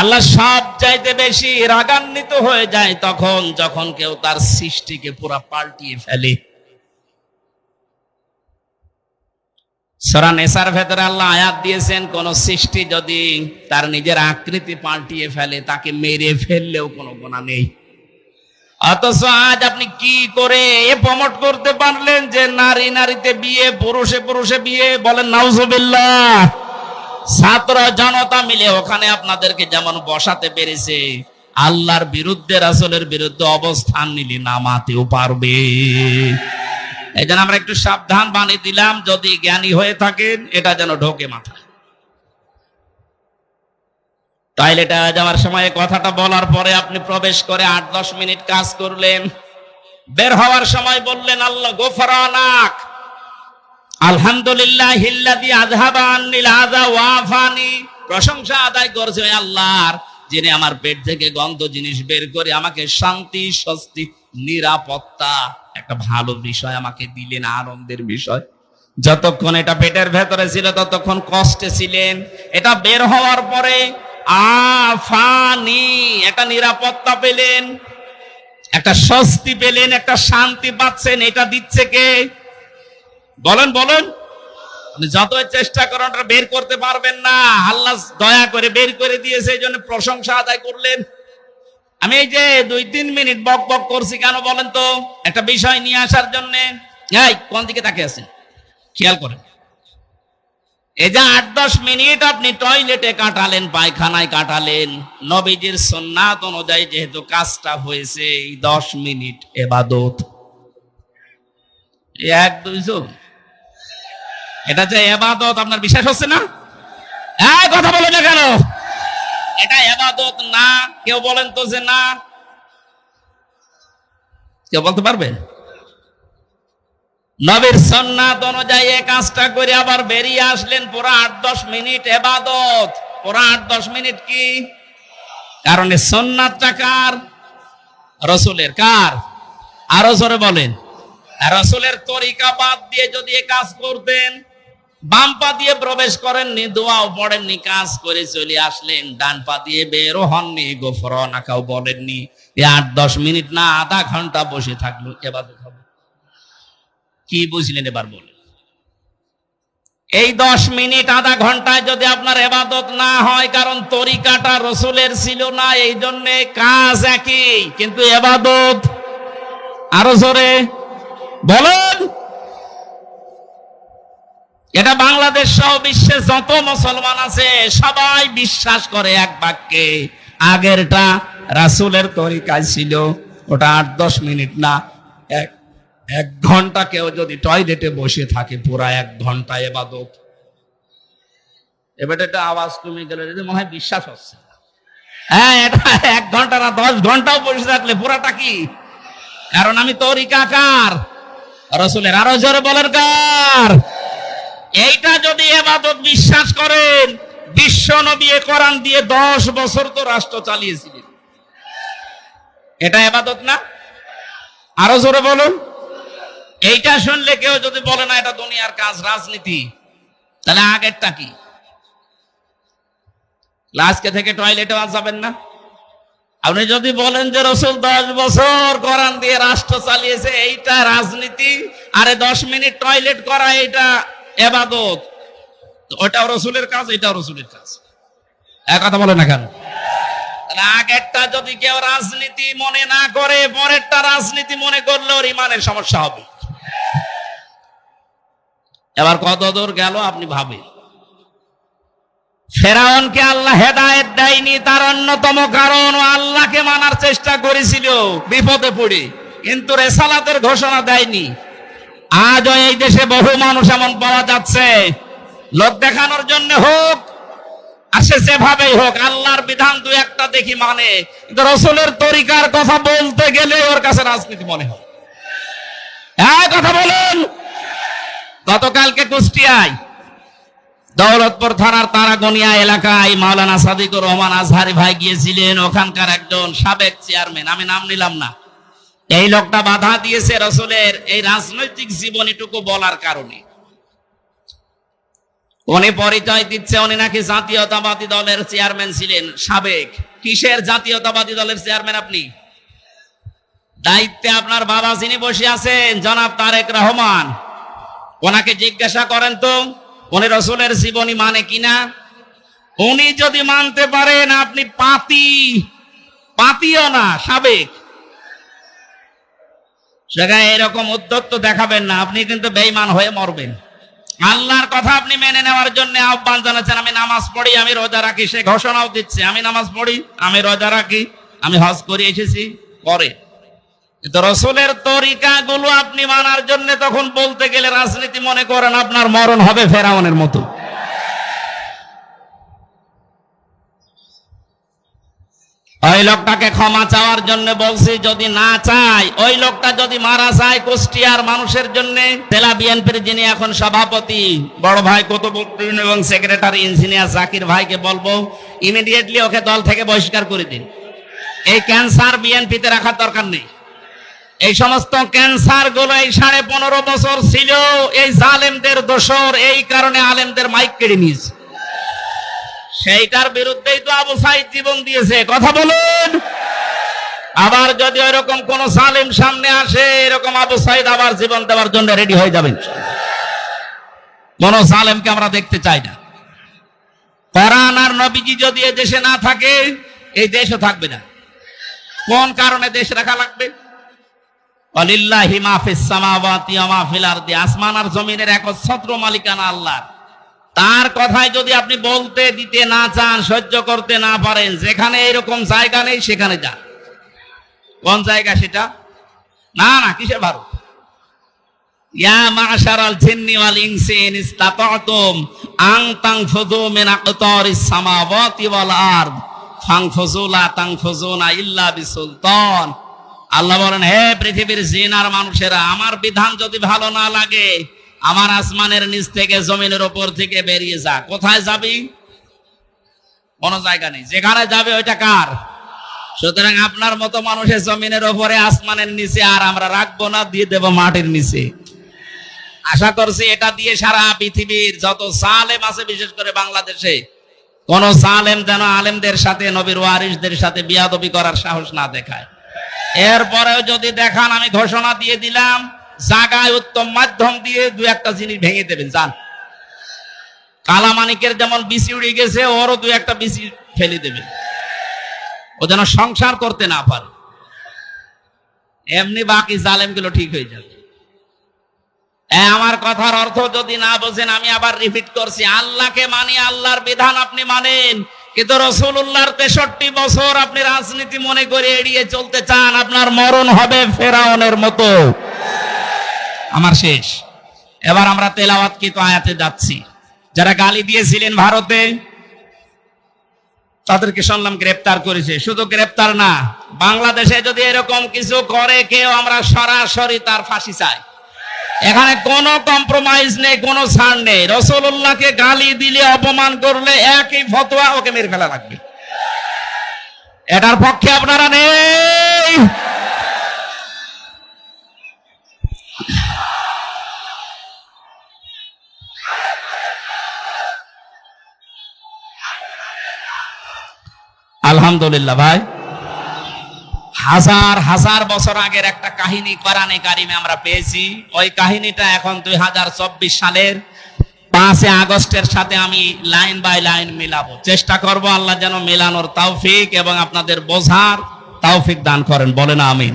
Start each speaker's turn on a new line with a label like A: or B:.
A: আল্লাহ সব চাইতে বেশি রাগান্বিত হয়ে যায় তখন, যখন কেউ তার সৃষ্টিকে পুরা পাল্টিয়ে ফেলে। ভেতরে আল্লাহ আয়াত দিয়েছেন, কোন সৃষ্টি যদি তার নিজের আকৃতি পাল্টিয়ে ফেলে, তাকে মেরে ফেললেও কোনো গোনা নেই। অথচ আজ আপনি কি করে এ প্রমোট করতে পারলেন যে নারী নারীতে বিয়ে, পুরুষে পুরুষে বিয়ে বলেন, নাউজুবিল্লাহ ছাত্র জনতা মিলে ওখানে আপনাদেরকে যেমন বসাতে পেরেছে, আল্লাহর বিরুদ্ধে, রাসূলের বিরুদ্ধে অবস্থান নিলে নামাতেও পারবে। এই জন্য আমরা একটু সাবধান বানিয়ে দিলাম, যদি জ্ঞানী হয়ে থাকেন, এটা যেন ঢোকে মাথায়। টয়লেটে যাওয়ার সময় কথাটা বলার পরে আপনি প্রবেশ করে আট দশ মিনিট কাজ করলেন। বের হওয়ার সময় বললেন, আল্লাহ গোফরানাক আলহামদুলিল্লাহ হিল্লাদি আযহাবা আন্নিল আযা ওয়াফানি প্রশংসা আদায় করছে আল্লাহর, যিনি আমার পেট থেকে গন্ধ জিনিস বের করে আমাকে শান্তি, স্বস্তি, নিরাপত্তা, একটা ভালো বিষয় আমাকে দিলেন, আনন্দের বিষয়। যতক্ষণ এটা পেটের ভেতরে ছিল, ততক্ষণ কষ্টে ছিলেন। এটা বের হওয়ার পরে আফানি, একটা নিরাপত্তা পেলেন, একটা স্বস্তি পেলেন, একটা শান্তি পাচ্ছেন। এটা দিচ্ছে কে? বলেন বলেন। আপনি যতই চেষ্টা করেন বের করতে পারবেন না। আল্লাহ দয়া করে বের করে দিয়েছে, এই জন্য প্রশংসা আদায় করলেন। আমি এই যে দুই, তিন মিনিট বক বক করছি কেন বলেন তো? একটা বিষয় নিয়ে আসার জন্য। কোন দিকে তাকে আছেন? খেয়াল করেন। এই যে আট, দশ মিনিট আপনি টয়লেটে কাটালেন, পায়খানায় কাটালেন, নবীজির সন্ন্যাত অনুযায়ী যেহেতু কাজটা হয়েছে, এই দশ মিনিট এবাদত। এক দুইশো এটা যে এবাদত, আপনার বিশ্বাস হচ্ছে না? এই কথা বলে না কেন? এটা এবাদত না, কেউ বলেন তো যে না। কেউ বলতে পারবেন নবীর সন্ন্যাত অনুযায়ী কাজটা করে আবার বেরিয়ে আসলেন পুরো আট দশ মিনিট এবাদত। পুরো আট দশ মিনিট কি? কারণ সন্ন্যাতটা কার? রসুলের কার? আরও জোরে বলেন। রসুলের তরিকা বাদ দিয়ে যদি এ কাজ করতেন বাম পা দিয়ে প্রবেশ করেননি, দোয়াও পড়েননি, কাজ করে চলে আসলেন। ডান পা দিয়ে বেরো হননি গোফর নাকাও বলেননি। আট দশ মিনিট না, আধা ঘণ্টা বসে থাকল। এবাদত হবে কি বুঝলেন এবার বলেন। এই দশ মিনিট, আধা ঘন্টায় যদি আপনার এবাদত না হয়, কারণ তরিকাটা রসুলের ছিল না, এই জন্য কাজ একই। কিন্তু এবাদত আরও জোরে। বলেন। এটা বাংলাদেশ সহ বিশ্বে যত মুসলমান আছে, সবাই বিশ্বাস করে এক বাক্যে, আগেরটা রাসুলের তরিকায় ছিল, ওটা আট দশ মিনিট না, এক এক ঘণ্টা কেউ যদি টয়লেটে বসে থাকে, পুরা এক ঘণ্টা এবাদত। এবার এটা আওয়াজ কমে গেলে যদি মনে হয় বিশ্বাস হচ্ছে হ্যাঁ এটা এক ঘণ্টা না, দশ ঘন্টাও বসে থাকলে পুরাটা কি? কারণ আমি তরিকা কার রসুলের আরও জোরে বলেন কার? যদি এবাদত বিশ্বাস করেন, বিশ্ব নবী কোরআন দিয়ে দশ বছর তো রাষ্ট্র চালিয়েছিলেন। এটা এবাদত না? আরও জোরে বলুন। এইটা শুনলে কেউ যদি বলে, না, এটা দুনিয়ার কাজ, রাজনীতি, তাহলে আগেরটা কি? আজকে থেকে টয়লেটে যাবেন না? আপনি যদি বলেন যে, রসুল, দশ বছর কোরআন দিয়ে রাষ্ট্র চালিয়েছে, এইটা রাজনীতি, আরে দশ মিনিট টয়লেট করা এটা এবাদত। ওটাও রসুলের কাজ এটাও রসুলের কাজ। এক কথা বলে না কেন? আগেরটা যদি কেউ রাজনীতি মনে না করে পরেরটা রাজনীতি মনে করলে ওর ইমানের সমস্যা হবে। এবার কত দূর গেল আপনি ভাবেন। ফেরাউনকে আল্লাহ হেদায়েত দেয়নি তার অন্যতম কারণ ও আল্লাহকে মানার চেষ্টা করেছিল বিপদে পড়ে কিন্তু রেসালাতের ঘোষণা দেয়নি। আজও এই দেশে বহু মানুষ এমন পাওয়া যাচ্ছে লোক দেখানোর জন্য হোক, আসে যেভাবেই হোক, আল্লাহর বিধান দু একটা দেখি মানে। কিন্তু রসুলের তরিকার কথা বলতে গেলে ওর কাছে রাজনীতি মনে হয়। হ্যাঁ কথা বলুন। গতকালকে কুষ্টিয়ায় দৌলতপুর থানার তারাগনিয়া এলাকায় মাওলানা সাদিকুর রহমান আজহারি ভাই গিয়েছিলেন। ওখানকার একজন সাবেক চেয়ারম্যান, আমি নাম নিলাম না। এই লোকটা বাধা দিয়েছে রসুলের এই রাজনৈতিক জীবনীটুকু বলার কারণে। উনি পরিচয় দিচ্ছে, উনি নাকি জাতীয়তাবাদী দলের চেয়ারম্যান ছিলেন। সাবেক। কিসের জাতীয়তাবাদী দলের চেয়ারম্যান আপনি? দায়িত্বে আপনার বাবা যিনি বসে আছেন, জনাব তারেক রহমান। ওনাকে জিজ্ঞাসা করেন তো, উনি রসুলের জীবনী মানে কিনা? উনি যদি মানতে পারেন, আপনি পাতি পাতিও না, সাবেক। সেখানে এরকম উদ্যোগ তো দেখাবেন না, আপনি কিন্তু বেইমান হয়ে মরবেন। আল্লাহর কথা আপনি মেনে নেওয়ার জন্য আহ্বান জানাচ্ছেন, আমি নামাজ পড়ি, আমি রোজা রাখি, সে ঘোষণাও দিচ্ছে, আমি নামাজ পড়ি, আমি রোজা রাখি, আমি হজ করে এসেছি কিন্তু রসুলের তরিকা গুলো আপনি মানার জন্য তখন বলতে গেলে রাজনীতি মনে করেন, আপনার মরণ হবে ফেরাউনের মতো। ওই লোকটাকে ক্ষমা চাওয়ার জন্য বলছি, যদি না চাই ওই লোকটা যদি মারা যায় কুষ্টিয়ার মানুষের জন্য জেলা বিএনপির যিনি এখন সভাপতি, বড় ভাই কুতুবুদ্দিন এবং সেক্রেটারি ইঞ্জিনিয়ার জাকির ভাইকে বলব ইমিডিয়েটলি ওকে দল থেকে বহিষ্কার করে দিন। এই ক্যান্সার বিএনপিতে রাখার দরকার নেই। এই সমস্ত ক্যান্সারগুলো এই সাড়ে পনেরো বছর ছিল, এই জালেমদের দোষর, এই কারণে আলেমদের মাইক কেড়ে নিয়েছে। সেইটার বিরুদ্ধেই তো আবু সাইদ জীবন দিয়েছে। কথা বলুন। আবার যদি ওইরকম কোন সালিম সামনে আসে, এরকম আবু সাইদ আবার জীবন দেওয়ার জন্য রেডি হয়ে যাবেন। কোন সালেমকে আমরা দেখতে চাই না। কোরআন আর নবীজি যদি এ দেশে না থাকে, এই দেশও থাকবে না। কোন কারণে দেশ রাখা লাগবে? আসমান আর জমিনের একচ্ছত্র মালিকানা আল্লাহর। তার কথায় যদি আপনি বলতে, দিতে না চান, সহ্য করতে না পারেন, যেখানে এরকম জায়গা নেই, সেখানে যান। কোন জায়গা সেটা? না না, কিসের ভারত? ইয়া আল্লাহ বলেন, হে পৃথিবীর জিন আর মানুষেরা, আমার বিধান যদি ভালো না লাগে আমার আসমানের নিচ থেকে, জমিনের ওপর থেকে বেরিয়ে যা। কোথায় যাবি? কোন জায়গা নেই। যেখানে যাবে ওইটা কার? সুতরাং আপনার মতো মানুষের জমিনের ওপরে আসমানের নিচে আর আমরা রাখব না, দিয়ে দেব মাটির নিচে। আশা করছি এটা দিয়ে সারা পৃথিবীর যত সালেম আছে, বিশেষ করে বাংলাদেশে, কোন সালেম যেন আলেমদের সাথে, নবীর ওয়ারিসদের সাথে বিয়াদবি করার সাহস না দেখায়। এরপরেও যদি দেখান, আমি ঘোষণা দিয়ে দিলাম জাগায় উত্তম মাধ্যম দিয়ে দু একটা জিনিস ভেঙে দেবেন, যান। কালামানিকের যেমন বিসি উড়ে গেছে, ওরও দু একটা বিসি ফেলে দেবে ও যেন সংসার করতে না পারে। এমনি বাকি জালেমগুলো ঠিক হয়ে যাবে। আমার কথার অর্থ যদি না বোঝেন, আমি আবার রিপিট করছি। আল্লাহকে মানি, আল্লাহর বিধান আপনি মানেন। কিন্তু রসুল্লাহর তেষট্টি বছর আপনি রাজনীতি মনে করে এড়িয়ে চলতে চান, আপনার মরণ হবে ফেরাউনের মতো। আমার শেষ। এবার আমরা তেলাওয়াত কি তো আয়াতে যাচ্ছি। যারা গালি দিয়েছিলেন ভারতে, তাদেরকে শুনলাম গ্রেপ্তার করেছে। শুধু গ্রেপ্তার না, বাংলাদেশে যদি এরকম কিছু করে কেউ, আমরা সরাসরি তার ফাঁসি চাই। এখানে কোনো কম্প্রোমাইজ নেই, কোনো ছাড় নেই। রসুল্লাহকে গালি দিলে, অপমান করলে একই ফতোয়া ওকে মেরে ফেলা লাগবে। এটার পক্ষে আপনারা নেই। আলহামদুলিল্লাহ ভাই। হাজার হাজার বছর আগের একটা কাহিনী কোরআনে কারিমে আমরা পেয়েছি। ওই কাহিনীটা এখন দুই হাজার চব্বিশ সালের পাঁচে আগস্টের সাথে আমি লাইন বাই লাইন মিলাবো। চেষ্টা করব আল্লাহ যেন মেলানোর তৌফিক এবং আপনাদের বোঝার তৌফিক দান করেন। বলেন আমিন।